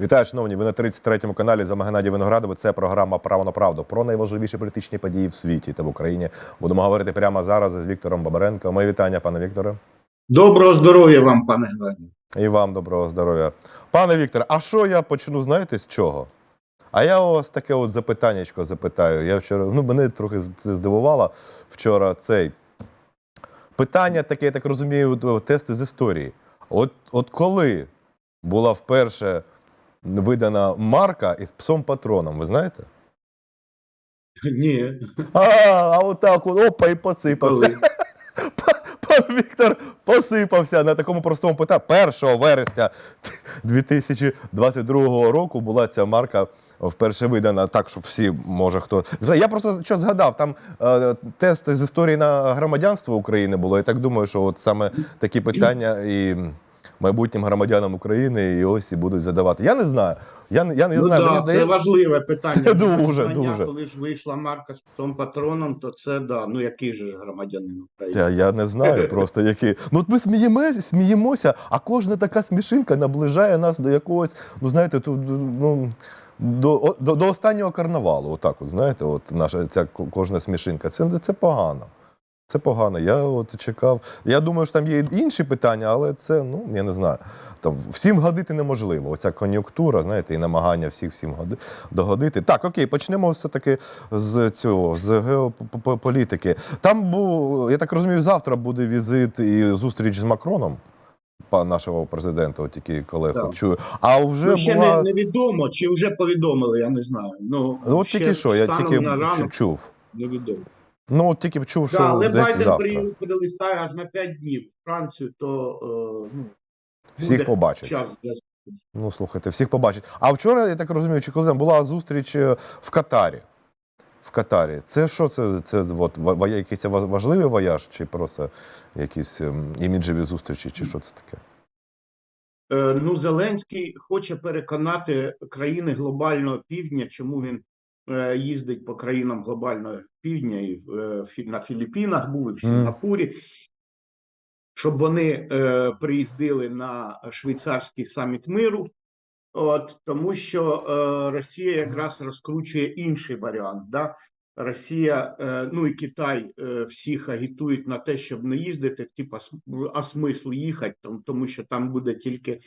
Вітаю, шановні. Ви на 33-му каналі за Геннадій Виноградов. Це програма Право на правду про найважливіші політичні події в світі та в Україні. Будемо говорити прямо зараз з Віктором Бабаренко. Мої вітання, пане Вікторе. Доброго здоров'я вам, пане Геннадію. І вам доброго здоров'я. Пане Вікторе, а що я почну, знаєте, з чого? А я у вас таке от запитаннячко запитаю. Я вчора, ну мене трохи це здивувало вчора цей. Питання таке, я так розумію, тести з історії. От, от коли була вперше видана марка із псом патроном, ви знаєте? Ні, А, а отак, от, опа, і посипався. Пан Віктор посипався на такому простому питанні. 1 вересня 2022 року була ця марка вперше видана так, щоб всі, може хто. Я просто що згадав, там е, тест з історії на громадянство України було. І так думаю, що от саме такі питання і майбутнім громадянам України і ось і будуть задавати. Я не знаю. Я, не- я не ну, знаю, да, мені це важливе питання. Це дуже, Знання, дуже. Коли ж вийшла марка з цим патроном, то це да, ну який же громадянин України. Я, я не знаю просто які. Ну от ми сміємося, сміємося, а кожна така смішинка наближає нас до якогось, ну знаєте, тут ну. До, до, до останнього карнавалу, отак, от, знаєте, от наша ця ко- кожна смішинка. Це, це погано. Це погано. Я от чекав. Я думаю, що там є інші питання, але це, ну, я не знаю. Там всім годити неможливо. Оця кон'юнктура, знаєте, і намагання всіх всім годи, догодити. Так, окей, почнемо все-таки з цього, з геополітики. Там був, я так розумію, завтра буде візит і зустріч з Макроном, нашого президента, от тільки колег Так. чую. А вже Ну, ще була. не, невідомо, чи вже повідомили, я не знаю. Ну, Ну, От тільки що, я тільки чув. невідомо. Ну, от тільки чув, що Да, але десь Байден завтра. при, прилітає аж на 5 днів в Францію, то е, ну, Всіх побачить. час для Ну, слухайте, всіх побачить. А вчора, я так розумію, чи коли там була зустріч е, в Катарі. В Катарі. Це що це? Це от, якийсь важливий вояж, чи просто якісь ем, іміджеві зустрічі, чи що це таке? Е, Ну, Зеленський хоче переконати країни глобального півдня, чому він їздить по країнам глобального півдня і е, на Філіппінах був і в Сінгапурі, щоб вони е, приїздили на швейцарський саміт миру. От тому, що е, Росія якраз розкручує інший варіант. Да? Росія, е, ну і Китай е, всіх агітують на те, щоб не їздити, типа см- а смисл їхати, там, тому що там буде тільки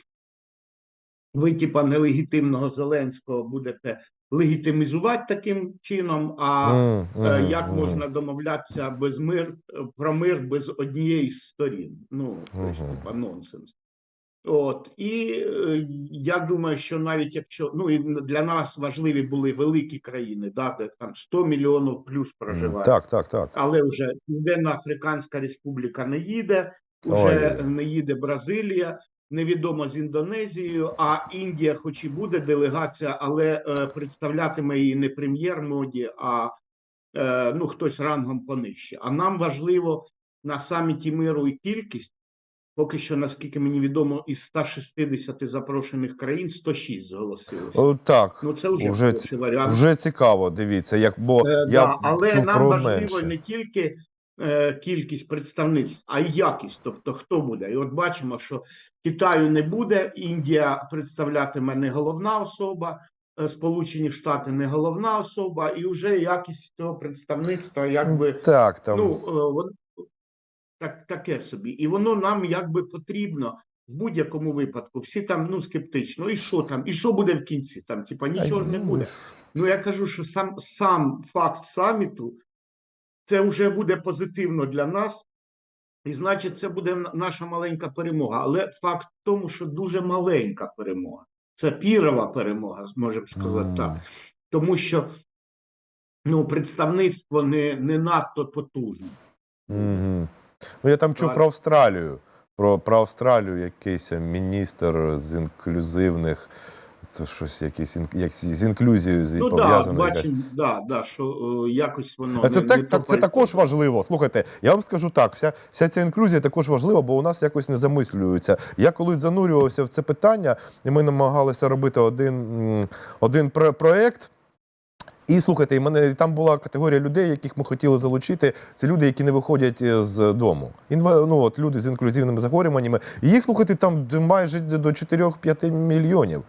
ви, типа, нелегітимного Зеленського будете легітимізувати таким чином. А е, м, як можна домовлятися без мир про мир без однієї з сторін? Ну тобто, Мгм. типа нонсенс. От і е, я думаю, що навіть якщо ну і для нас важливі були великі країни, да, де там 100 мільйонів плюс проживає, Так, так, так. але вже Південна Африканська Республіка не їде, вже Ой. не їде Бразилія, невідомо з Індонезією. А Індія, хоч і буде делегація, але е, представлятиме її не прем'єр моді, а е, ну хтось рангом понижче. А нам важливо на саміті миру і кількість. Поки що, наскільки мені відомо, із 160 запрошених країн 106 зголосилося. Так. Ну це вже, вже. Вже цікаво, дивіться, як бо Е, я да, але чув нам про важливо менше. не тільки кількість представництв, а й якість. Тобто, хто буде. І от бачимо, що Китаю не буде, Індія представлятиме не головна особа, е, Сполучені Штати не головна особа, і вже якість цього представництва, якби Так, там. ну е, вон- так, таке собі, і воно нам якби потрібно. В будь-якому випадку всі там ну скептично, і що там, і що буде в кінці? Там, типа, нічого ж не ну, буде. Ну я кажу, що сам сам факт саміту це вже буде позитивно для нас, і значить, це буде наша маленька перемога. Але факт в тому, що дуже маленька перемога. Це пірова перемога, можемо сказати М. так. Тому що ну, представництво не, не надто потужне. Угу. Ну, я там чув Так. про Австралію. Про, про Австралію якийсь міністр з інклюзивних. Це щось якийсь ін- як з інклюзією з- Ну пов'язано. якась. бачимо, да, да, що е, якось воно А це, не, так, не так, це також важливо. Слухайте, я вам скажу так: вся, вся ця інклюзія також важлива, бо у нас якось не замислюється. Я коли занурювався в це питання, і ми намагалися робити один, один про- проект. І слухайте, і мене там була категорія людей, яких ми хотіли залучити. Це люди, які не виходять е, з дому. Інва, ну, от, люди з інклюзивними захворюваннями. І їх слухайте там майже до 4-5 мільйонів.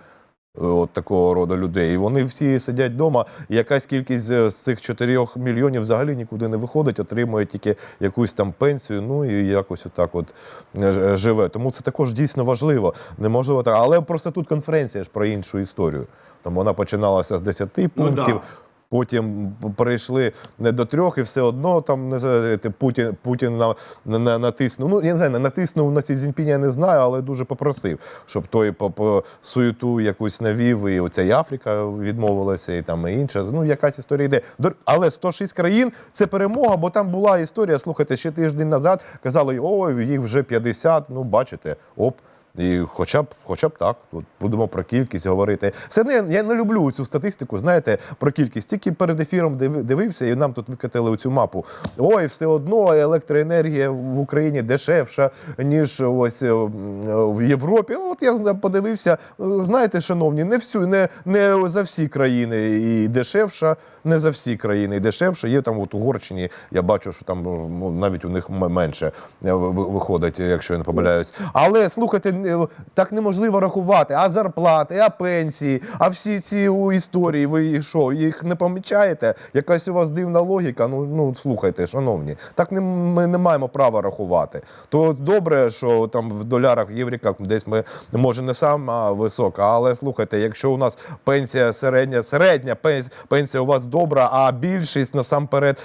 Е, От такого роду людей. І вони всі сидять вдома, і якась кількість з з цих 4 мільйонів взагалі нікуди не виходить, отримує тільки якусь там пенсію, ну і якось отак от е, живе. Тому це також дійсно важливо. Неможливо так. Але просто тут конференція ж про іншу історію. Там вона починалася з 10 пунктів. да. Потім перейшли не до трьох, і все одно там не знаю, Путін Путін на, на, на- натиснув. Ну я не знаю, натиснув на Цзіньпіня, я не знаю, але дуже попросив, щоб той по, по суєту якусь навів, і оця і Африка відмовилася, і там і інша. Ну якась історія йде. Але 106 країн це перемога, бо там була історія. Слухайте, ще тиждень назад казали, ой, їх вже 50, Ну бачите, оп. І хоча б, хоча б так, от будемо про кількість говорити. Все одно я, не люблю цю статистику, знаєте, про кількість. Тільки перед ефіром диви- дивився, і нам тут викатили цю мапу. Ой, все одно електроенергія в Україні дешевша, ніж ось е, в Європі. Ну, от я подивився, е, знаєте, шановні, не всю, не, не за всі країни і дешевша, не за всі країни і дешевша. Є там от Угорщині, я бачу, що там ну, навіть у них менше е, ви- ви- виходить, якщо я не помиляюсь. Але слухайте, так неможливо рахувати. А зарплати, а пенсії, а всі ці у історії. Ви що, їх не помічаєте? Якась у вас дивна логіка. Ну ну слухайте, шановні, так не ми не маємо права рахувати. То добре, що там в долярах, євріках десь ми може не сама висока, але слухайте, якщо у нас пенсія середня, середня пенс- пенсія у вас добра, а більшість насамперед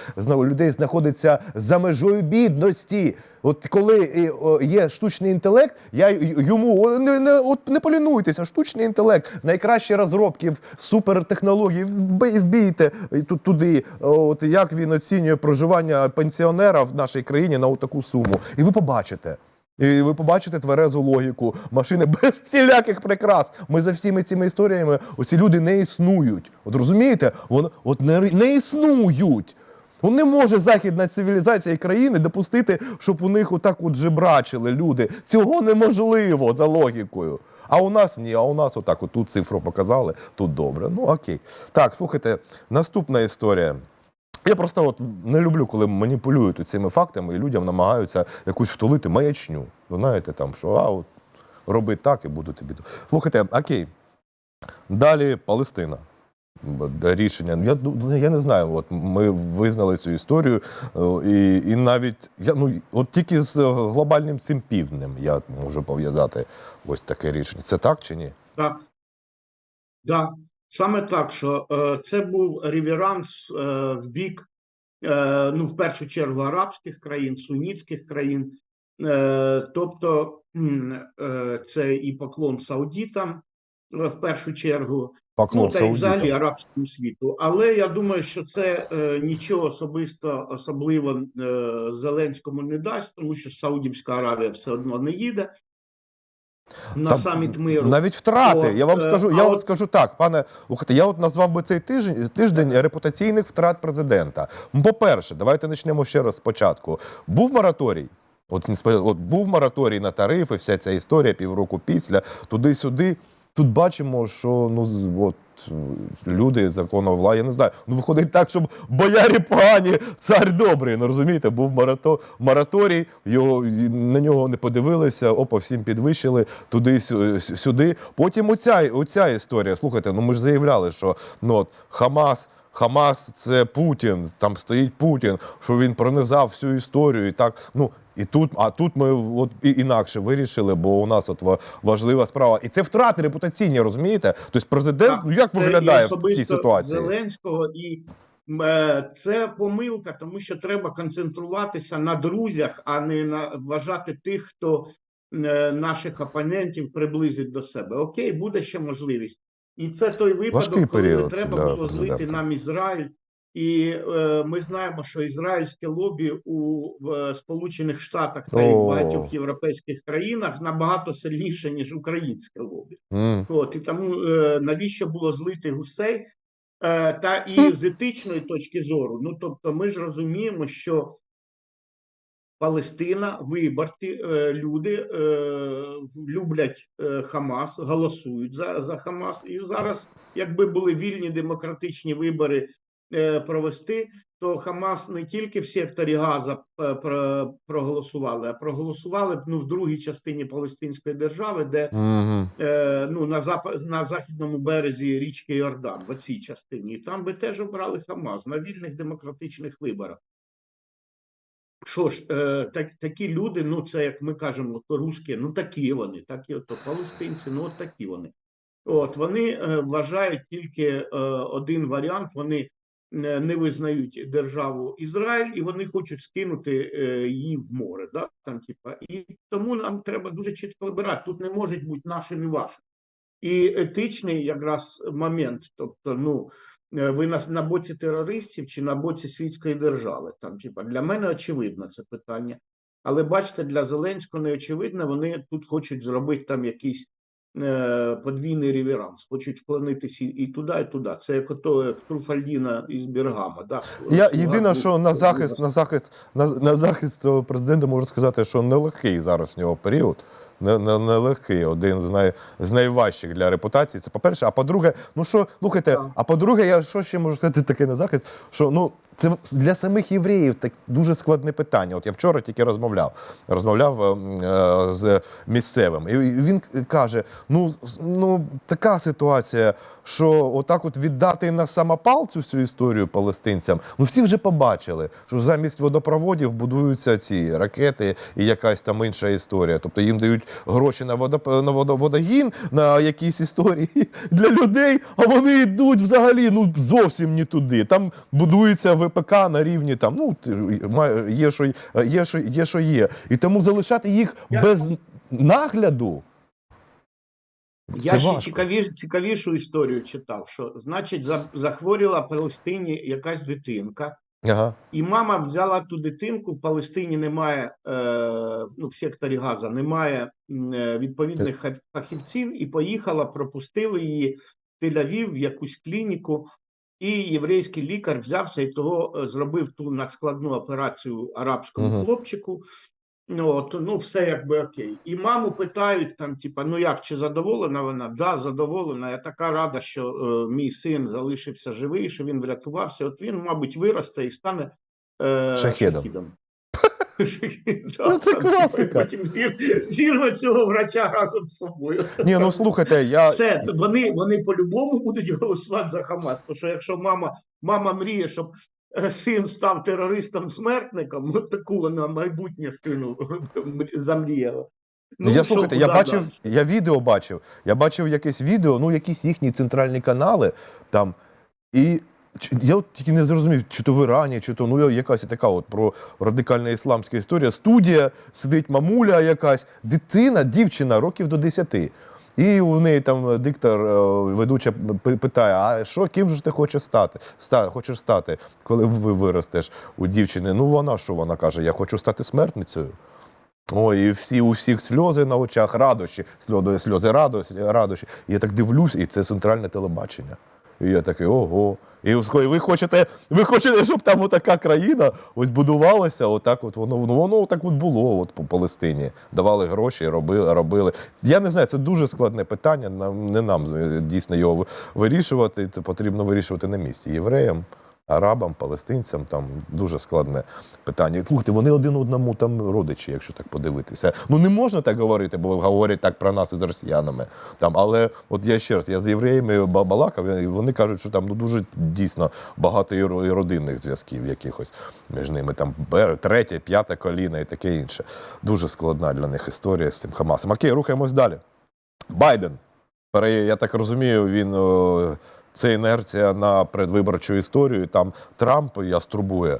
людей знаходиться за межою бідності. От коли е, є штучний інтелект, я йому не, не, от не полінуйтеся, штучний інтелект, найкращі розробки, супертехнології, вбійте туди. От як він оцінює проживання пенсіонера в нашій країні на таку суму, і ви побачите. І ви побачите тверезу логіку машини без всіляких прикрас. Ми за всіми цими історіями, оці люди не існують. От розумієте, Вон, от не, не існують. Ну, не може західна цивілізація і країни допустити, щоб у них отак от жебрачили люди. Цього неможливо за логікою. А у нас ні, а у нас отак от тут цифру показали, тут добре. Ну окей. Так, слухайте, наступна історія. Я просто от не люблю, коли маніпулюють цими фактами і людям намагаються якусь втулити маячню. Ви знаєте, там, що а, от, роби так і буду тобі. Слухайте, окей. Далі Палестина. Рішення. Я, я не знаю, от ми визнали цю історію, е, і, і навіть я, ну, от тільки з глобальним цим півднем я можу пов'язати ось таке рішення. Це так чи ні? Так. Да. Саме так, що е, це був реверанс е, в бік, е, ну, в першу чергу, арабських країн, сунітських країн. Е, тобто е, це і поклон саудітам в першу чергу, Поклон ну, та й взагалі арабському світу. Але я думаю, що це е, нічого особисто особливо е, Зеленському не дасть, тому що Саудівська Аравія все одно не їде на Та саміт миру. Навіть втрати. От, я вам е, скажу, я вам от- скажу так, пане слухайте, я от назвав би цей тиждень тиждень репутаційних втрат президента. По-перше, давайте почнемо ще раз спочатку. Був мораторій. От, от був мораторій на тарифи, вся ця історія півроку після, туди-сюди. Тут бачимо, що ну от люди закону влади, я не знаю. Ну виходить так, щоб боярі погані, цар добрий. Ну розумієте, був марато, мораторій, його на нього не подивилися, опа, всім підвищили туди сю- сюди. Потім оця, оця історія. Слухайте, ну ми ж заявляли, що ну от Хамас. Хамас це Путін, там стоїть Путін, що він пронизав всю історію і так. Ну і тут, а тут ми от інакше вирішили, бо у нас от важлива справа. І це втрати репутаційні, розумієте? Тобто президент, Так, ну як виглядає в цій ситуації? Зеленського і е, це помилка, тому що треба концентруватися на друзях, а не на вважати тих, хто е, наших опонентів приблизить до себе. Окей, буде ще можливість. І це той випадок, коли період треба для було злити нам Ізраїль. І е, ми знаємо, що ізраїльське лобі у в Сполучених Штатах та й в багатьох європейських країнах набагато сильніше ніж українське лобі. М. От і тому е, навіщо було злити гусей? Е, та і з етичної точки зору, ну тобто, ми ж розуміємо, що Палестина, виборці, е, люди е, люблять е, Хамас, голосують за, за Хамас. І зараз, якби були вільні демократичні вибори провести, то Хамас не тільки в секторі Газа про- проголосували, а проголосували б ну, в другій частині Палестинської держави, де е, ну, на, зап... на західному березі річки Йордан, в цій частині. І там би теж обрали Хамас на вільних демократичних виборах. Що ж, е, так, такі люди, ну це як ми кажемо, русські, ну такі вони, такі от, палестинці, ну от такі вони. От вони е, вважають тільки е, один варіант. Вони е, не визнають державу Ізраїль, і вони хочуть скинути е, її в море. Да? Там, типа, і тому нам треба дуже чітко вибирати. Тут не може бути нашим і вашим. І етичний якраз момент, тобто, ну ви на, на боці терористів чи на боці світської держави. Там, типа, для мене очевидно це питання. Але бачите, для Зеленського не очевидно, вони тут хочуть зробити там якийсь е, подвійний реверанс, хочуть вклонитися і, туди, і туди. Це як ото Труфальдіна із Бергама. Да? Я єдине, що на захист, на захист, на, на захист цього президента можу сказати, що нелегкий зараз в нього період. Не- не- Нелегкий, один з, най, з найважчих для репутації. Це по-перше. А по-друге, ну що, слухайте, а по-друге, я що ще можу сказати таке на захист? Що ну це для самих євреїв так дуже складне питання. От я вчора тільки розмовляв, розмовляв ем, е, з місцевим, і він каже: ну, ну така ситуація, що отак от віддати на самопал цю всю історію палестинцям. Ну всі вже побачили, що замість водопроводів будуються ці ракети і якась там інша історія. Тобто їм дають гроші на водоп... на водо- водогін, на якісь історії для людей, а вони йдуть взагалі ну зовсім не туди. Там будується ВПК на рівні там, ну є, що є, що є, що є. І тому залишати їх без нагляду. Я це ще цікавіш, цікавішу історію читав, що значить за, захворіла в Палестині якась дитинка, Ага. і мама взяла ту дитинку. В Палестині немає е, ну, в секторі Газа, немає е, відповідних фахівців, і поїхала, пропустили її в Тель-Авів в якусь клініку. І єврейський лікар взявся і того е, зробив ту надскладну операцію арабському Мгм. хлопчику. Ну, от, ну, все якби окей. І маму питають там, типа, ну як, чи задоволена вона? Да, задоволена. Я така рада, що е, мій син залишився живий, що він врятувався. От він, мабуть, виросте і стане е, Шахедом. шахідом. Ну, це класика. Потім зір- зірве цього врача разом з собою. Ні, ну слухайте, я Все, вони, вони по-любому будуть голосувати за Хамас. Тому що якщо мама, мама мріє, щоб син став терористом-смертником, ну таку вона майбутнє сину замріяла. Ну, я слухайте, я бачив, далі? я відео бачив. Я бачив якесь відео, ну якісь їхні центральні канали там. І я от тільки не зрозумів, чи то в Ірані, чи то ну якась така от про радикальна ісламська історія. Студія сидить мамуля якась, дитина, дівчина років до 10. І у неї там диктор, е, ведуча питає: а що, ким же ти хочеш стати? Ста, хочеш стати, коли ви виростеш у дівчини? Ну вона що вона каже? Я хочу стати смертницею. Ой, і всі у всіх сльози на очах, радощі, сльози, сльози радощі, радощі. Я так дивлюсь, і це центральне телебачення. І я такий, ого. І ви хочете, ви хочете, щоб там отака країна ось будувалася, отак от воно, ну, воно так от було от по Палестині. Давали гроші, робили, робили. Я не знаю, це дуже складне питання. Нам не нам дійсно його вирішувати. Це потрібно вирішувати на місці. Євреям, арабам, палестинцям там дуже складне питання. Слухайте, вони один одному там родичі, якщо так подивитися. Ну не можна так говорити, бо говорять так про нас із росіянами. Там, але от я ще раз, я з євреями ба- балакав, і вони кажуть, що там ну дуже дійсно багато і родинних зв'язків якихось між ними. Там третє, п'яте коліна і таке інше. Дуже складна для них історія з цим Хамасом. Окей, рухаємось далі. Байден. Я так розумію, він це інерція на предвиборчу історію. Там Трамп яструбує.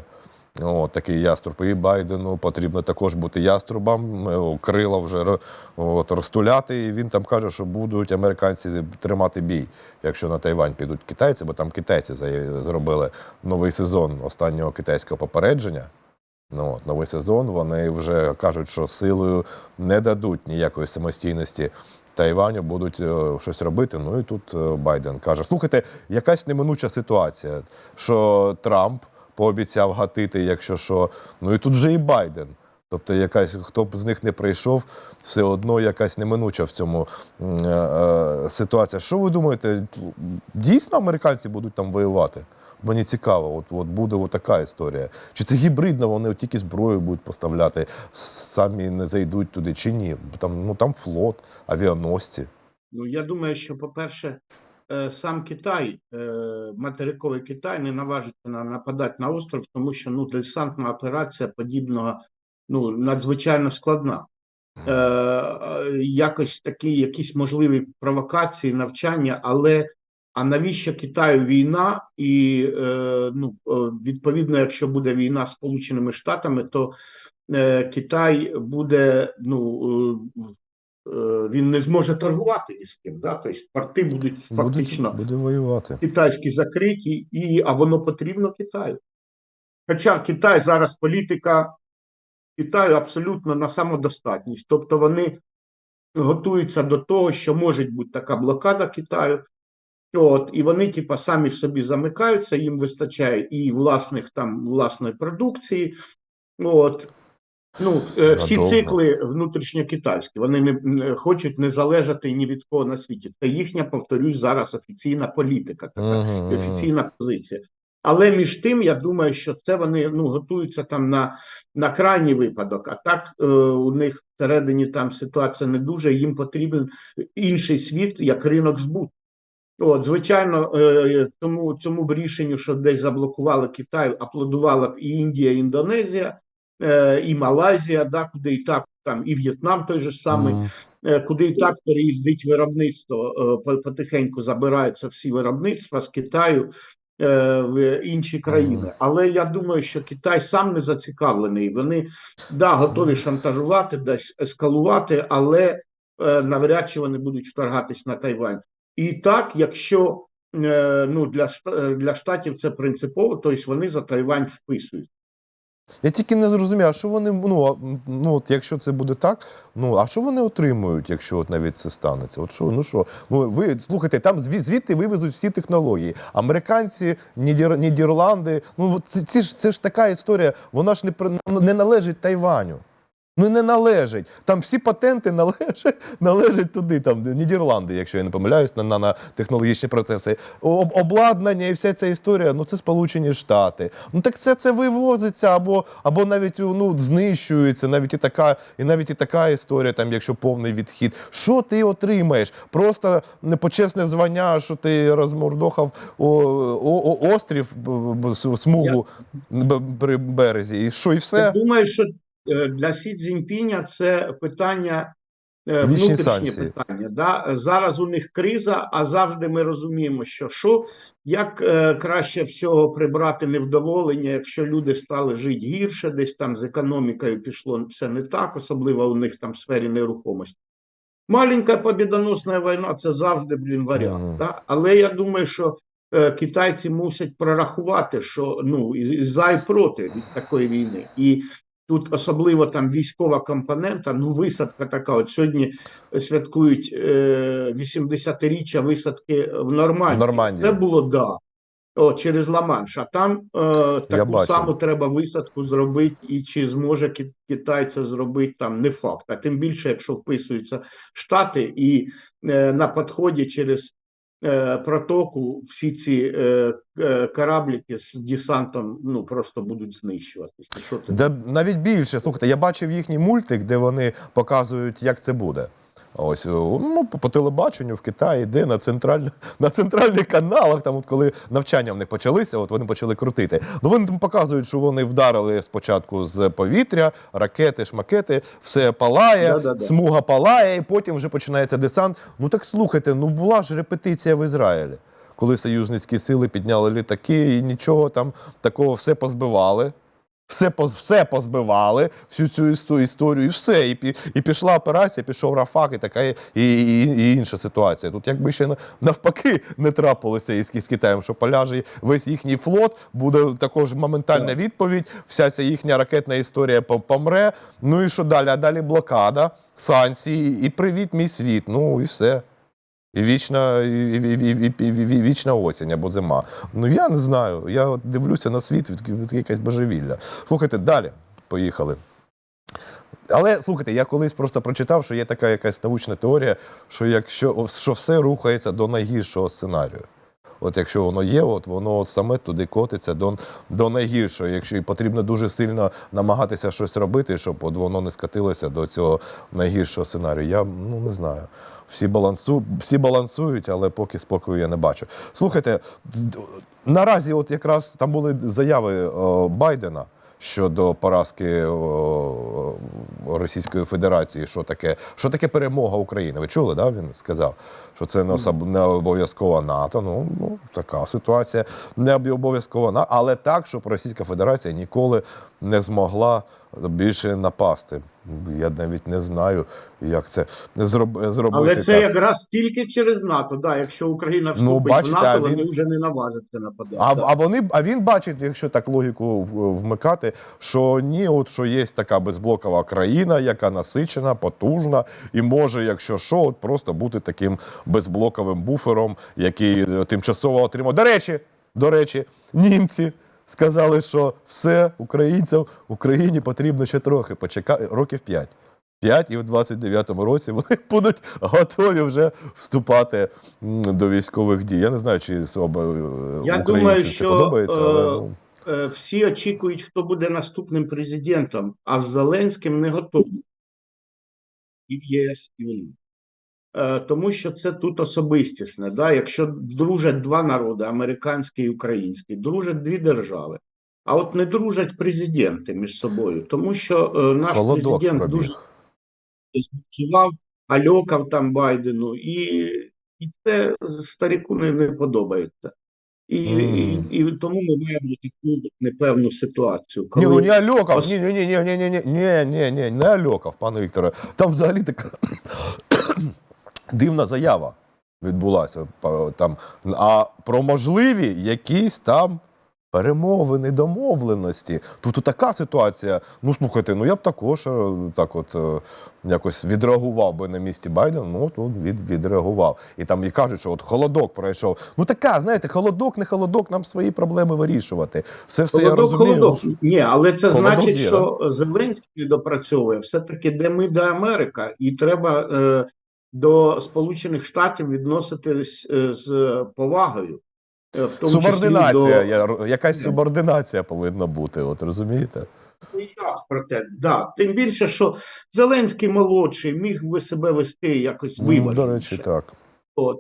О, такий яструб. І Байдену потрібно також бути яструбом. О, Крила вже от, розтуляти. І він там каже, що будуть американці тримати бій, якщо на Тайвань підуть китайці, бо там китайці зробили новий сезон останнього китайського попередження. Ну, от, новий сезон вони вже кажуть, що силою не дадуть ніякої самостійності Тайваню, будуть е, щось робити. Ну і тут е, Байден каже: слухайте, якась неминуча ситуація, що Трамп пообіцяв гатити, якщо що. Ну і тут вже і Байден. Тобто, якась хто б з них не прийшов, все одно якась неминуча в цьому е, е, ситуація. Що ви думаєте, дійсно американці будуть там воювати? Мені цікаво, от, от буде от така історія. Чи це гібридно, вони от тільки зброю будуть поставляти, самі не зайдуть туди, чи ні? Там, ну, там флот, авіаносці. Ну, я думаю, що, по-перше, е, сам Китай, е, материковий Китай, не наважиться на нападати на остров, тому що ну, десантна операція подібного ну, надзвичайно складна. Е, е, якось такі якісь можливі провокації, навчання, але а навіщо Китаю війна? І е, ну, е, відповідно, якщо буде війна з Сполученими Штатами, то е, Китай буде ну, е, він не зможе торгувати ні з ким. Да? Тобто порти будуть фактично Буде, буде воювати. китайські закриті, і, а воно потрібно Китаю. Хоча Китай зараз політика Китаю абсолютно на самодостатність. Тобто вони готуються до того, що може бути така блокада Китаю. От, і вони, типа, самі собі замикаються, їм вистачає і власних там власної продукції. От. Ну, е, всі цикли внутрішньокитайські, вони не, хочуть не залежати ні від кого на світі. Це їхня, повторюсь, зараз офіційна політика, така і офіційна позиція. Але між тим, я думаю, що це вони ну, готуються там на, на крайній випадок. А так е, у них всередині там ситуація не дуже. Їм потрібен інший світ як ринок збуту. От, звичайно, е, тому цьому б рішенню, що десь заблокували Китай, аплодувала б і Індія, і Індонезія, е, і Малайзія, да, куди і так там і В'єтнам той же самий е, куди і так переїздить виробництво, потихеньку забираються всі виробництва з Китаю в інші країни. Але я думаю, що Китай сам не зацікавлений. Вони да, готові шантажувати, десь ескалувати, але навряд чи вони будуть вторгатись на Тайвань. І так, якщо е, ну, для, е, для Штатів це принципово, тобто вони за Тайвань вписують. Я тільки не зрозумів, а що вони, ну, ну от якщо це буде так, ну а що вони отримують, якщо от навіть це станеться? От що, ну що? Ну ви слухайте, там зві- звідти вивезуть всі технології. Американці, Нідер, Нідерланди. Ну це, це ж це ж така історія. Вона ж не не належить Тайваню. Ну не належить. Там всі патенти належать, належать туди, там Нідерланди, якщо я не помиляюсь, на, на, на технологічні процеси. Об, обладнання і вся ця історія, ну це Сполучені Штати. Ну так все це вивозиться або, або навіть ну, знищується, навіть і така, і навіть і така історія, там, якщо повний відхід. Що ти отримаєш? Просто непочесне звання, що ти розмордохав о, о, о, острів, смугу б- при березі. І що, і Я все? думаю, що е, для Сі Цзіньпіня це питання е, внутрішнє санкції. питання. Да? Зараз у них криза, а завжди ми розуміємо, що що як е, краще всього прибрати невдоволення, якщо люди стали жити гірше, десь там з економікою пішло все не так, особливо у них там в сфері нерухомості. Маленька побідоносна війна це завжди блін варіант. Мгм. Да? Але я думаю, що е, китайці мусять прорахувати, що ну і, і за і проти від такої війни. І тут особливо там військова компонента, ну висадка така. От сьогодні святкують е, 80-річчя висадки в Нормандії. Нормандії. Це було да. О, через Ла-Манш. А там е, таку саму треба висадку зробити, і чи зможе Ки- Китай це зробити, там не факт. А тим більше, якщо вписуються Штати, і е, на підході через протоку всі ці е, е, корабліки з десантом ну просто будуть знищуватися. Що це? Да, навіть більше. Слухайте, я бачив їхній мультик, де вони показують, як це буде. Ось ну, по, телебаченню в Китаї, де на централь... на центральних каналах, там, от коли навчання в них почалися, от вони почали крутити. Ну вони там показують, що вони вдарили спочатку з повітря, ракети, шмакети, все палає, Да-да-да. смуга палає, і потім вже починається десант. Ну так слухайте, ну була ж репетиція в Ізраїлі, коли союзницькі сили підняли літаки і нічого там такого все позбивали. Все, поз- все позбивали, всю цю істо- історію, і все. І, і пішла операція, пішов Рафак, і така і, і, і інша ситуація. Тут якби ще навпаки не трапилося із, з Китаєм, що поляже весь їхній флот, буде також моментальна відповідь, вся ця їхня ракетна історія помре. Ну і що далі? А далі блокада, санкції, і привіт, мій світ. Ну і все. І вічна, і, і, і, і, і, вічна осінь або зима. Ну я не знаю. Я от дивлюся на світ від, від якесь божевілля. Слухайте, далі поїхали. Але слухайте, я колись просто прочитав, що є така якась научна теорія, що якщо що все рухається до найгіршого сценарію. От якщо воно є, от воно от саме туди котиться до, до найгіршого. Якщо і потрібно дуже сильно намагатися щось робити, щоб от воно не скатилося до цього найгіршого сценарію. Я ну не знаю. Всі балансу, всі балансують, але поки спокою я не бачу. Слухайте, наразі, от якраз там були заяви о, Байдена щодо поразки о, Російської Федерації. Що таке, що таке перемога України? Ви чули, да? Він сказав, що це не, особ... не обов'язково НАТО. Ну, ну така ситуація, не обов'язково НАТО, але так, щоб Російська Федерація ніколи не змогла більше напасти. Я навіть не знаю, як це зроб... зробити. Але це так. якраз тільки через НАТО. Да, якщо Україна вступить Ну, бачите, в НАТО, а вони вже не наважаться нападати. А, а вони а він бачить, якщо так логіку вмикати, що ні, от що є така безблокова країна, яка насичена, потужна, і може, якщо що, от просто бути таким безблоковим буфером, який е, тимчасово отримав. До речі, до речі, німці. Сказали, що все українцям Україні потрібно ще трохи почекати років 5. 5 і в 29-му році вони будуть готові вже вступати до військових дій. Я не знаю, чи особа Я українцям думаю, це що, подобається, але е, ну, Е, Всі очікують, хто буде наступним президентом, а з Зеленським не готові. І в ЄС, і в НАТО. Е, Тому що це тут особистісне. Да? Якщо дружать два народи, американський і український, дружать дві держави. А от не дружать президенти між собою, тому що е, наш холодок президент пробіг. дуже співчував, альокав там Байдену, і, і це старіку не, не подобається. І, Мгм. і, і тому ми маємо таку непевну ситуацію. Ні, ну не Альоков, ні, ні, ні, ні, ні, ні, ні, ні, ні, ні, не Альоков, пане Вікторе. Там взагалі така дивна заява відбулася. Там, а про можливі якісь там перемовини, домовленості. Тут така ситуація. Ну, слухайте, ну я б також е, так от е, якось відреагував би на місці Байдена. Ну, тут від, відреагував. І там і кажуть, що от холодок пройшов. Ну така, знаєте, холодок, не холодок, нам свої проблеми вирішувати. Все все я Холодок, розумію. холодок. Ні, але це Холодок значить, є, що Зеленський допрацьовує. Все-таки де ми, де Америка, і треба е, до Сполучених Штатів відноситись е, з повагою. Е, в тому числі Субординація, до- я, якась субординація повинна бути, от розумієте? Ну, я про те, да. Тим більше, що Зеленський молодший міг би себе вести якось Ну, виваженіше. До речі, так. От.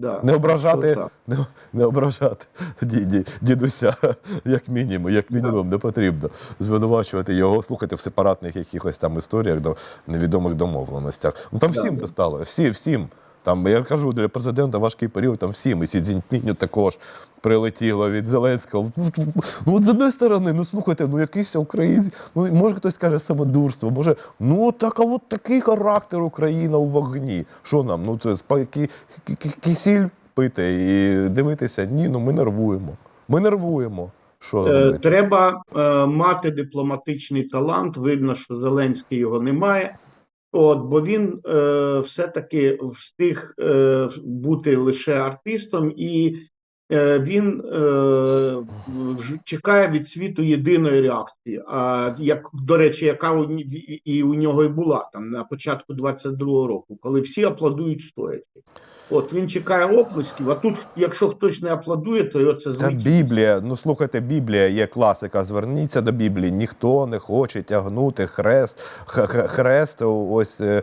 Да. Не ображати, не, не ображати ді, дідуся, як мінімум, як мінімум, не потрібно звинувачувати його, слухати в сепаратних якихось там історіях до невідомих домовленостях. Ну там Да, всім да. достало, всі, всім. Там, я кажу, для президента важкий період, там всім, і Сі Цзіньпіню також прилетіло від Зеленського. Ну, от з одної сторони, ну слухайте, ну якийсь українець, ну може хтось каже самодурство, може, ну так, а от такий характер Україна у вогні. Що нам? Ну це кисіль пити і дивитися. Ні, ну ми нервуємо. Ми нервуємо. Що Е. Треба е, мати дипломатичний талант. Видно, що Зеленський його не має. От, бо він е, все-таки встиг е, бути лише артистом, і е, він е, чекає від світу єдиної реакції. А як до речі, яка у, і у нього і була там на початку 22-го року, коли всі аплодують стоячи. От він чекає оплесків, а тут, якщо хтось не аплодує, то його це Та. Біблія, ну слухайте, Біблія є класика. Зверніться до Біблії. Ніхто не хоче тягнути хрест, хрест ось е,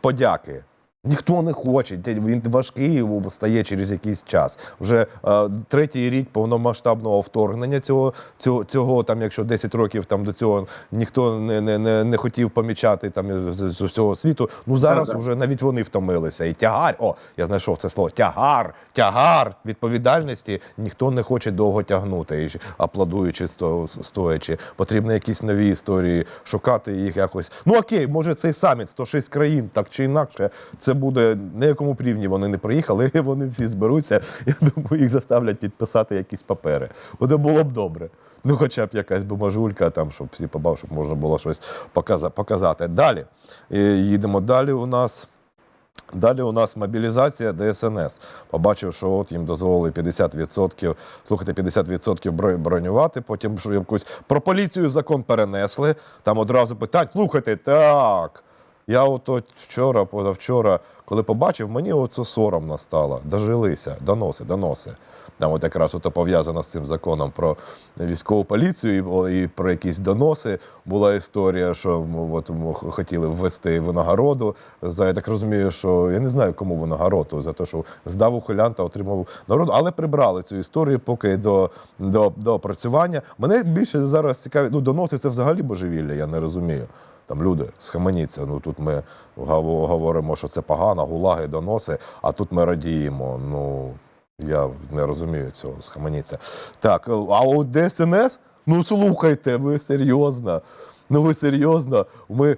подяки. Ніхто не хоче. Він важкий стає через якийсь час. Вже е, третій рік повномасштабного вторгнення цього, цього, цього там, якщо 10 років там до цього ніхто не, не, не, не хотів помічати там з, з усього світу. Ну зараз вже навіть вони втомилися. І тягар, о, я знайшов це слово. Тягар, тягар відповідальності ніхто не хоче довго тягнути, і аплодуючи, сто- стоячи. Потрібно якісь нові історії шукати їх якось. Ну окей, може цей саміт 106 країн, так чи інакше, це буде на якому рівні вони не приїхали, вони всі зберуться. Я думаю, їх заставлять підписати якісь папери. Оце було б добре. Ну, хоча б якась бумажулька, там, щоб всі побачили, щоб можна було щось показа- показати. Далі. Їдемо далі у нас. Далі у нас мобілізація ДСНС. Побачив, що от їм дозволили 50%, слухайте, 50% бронювати. Потім що якусь про поліцію закон перенесли. Там одразу питань. Слухайте, так. Я от, вчора, позавчора, коли побачив, мені оце соромно стало. Дожилися, доноси, доноси. Там от якраз ото пов'язано з цим законом про військову поліцію і, і про якісь доноси. Була історія, що от, хотіли ввести винагороду. За я так розумію, що я не знаю, кому винагороду за те, що здав ухилянта, отримав нагороду, але прибрали цю історію поки до, до, до опрацювання. Мене більше зараз цікавить, ну доноси це взагалі божевілля, я не розумію. Там люди схаменіться. Ну тут ми говоримо, що це погано, гулаги, доноси, а тут ми радіємо. Ну я не розумію цього. Схаменіться. Так, а от ДСНС? Ну слухайте, ви серйозно. Ну ви серйозно? Ми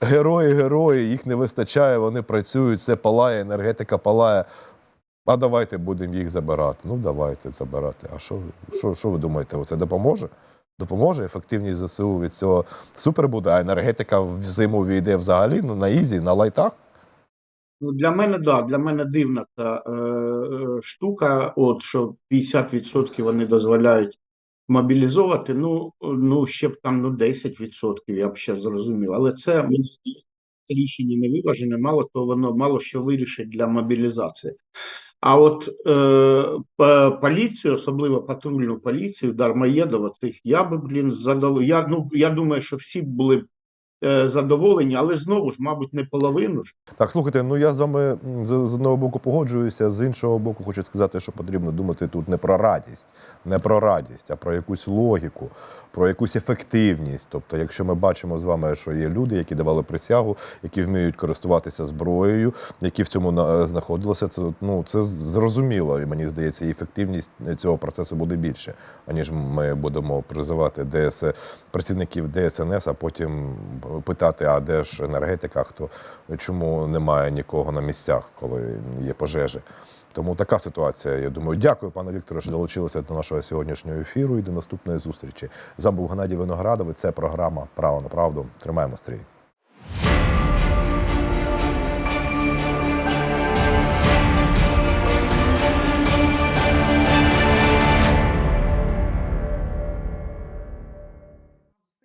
герої, герої, їх не вистачає, вони працюють, все палає, енергетика палає. А давайте будемо їх забирати. Ну, давайте забирати. А що, що, що ви думаєте, це допоможе? Допоможе ефективність ЗСУ від цього супер буде, а енергетика в зиму війде взагалі ну, на ізі, на лайтах. Ну, для мене, да, для мене дивна та е, е, штука, от що 50% вони дозволяють мобілізовувати. Ну, ну ще б там ну 10% я б ще зрозумів. Але це мені рішення не виважене, мало то воно мало що вирішить для мобілізації. А от е, поліцію, особливо патрульну поліцію, Дармоєдова, цих я би, блін, задав. я, ну, я думаю, що всі були б, задоволені, але знову ж, мабуть, не половину ж. Так, слухайте, ну я з вами з, одного боку погоджуюся, з іншого боку, хочу сказати, що потрібно думати тут не про радість, не про радість, а про якусь логіку, про якусь ефективність. Тобто, якщо ми бачимо з вами, що є люди, які давали присягу, які вміють користуватися зброєю, які в цьому знаходилися, це ну це зрозуміло, і мені здається, і ефективність цього процесу буде більше, аніж ми будемо призивати ДС працівників ДСНС, а потім питати, а де ж енергетика, хто чому немає нікого на місцях, коли є пожежі. Тому така ситуація. Я думаю, дякую, пане Вікторе, що долучилися до нашого сьогоднішнього ефіру і до наступної зустрічі. З вами був Геннадій Виноградов. і Це програма Право на правду. Тримаємо стрій.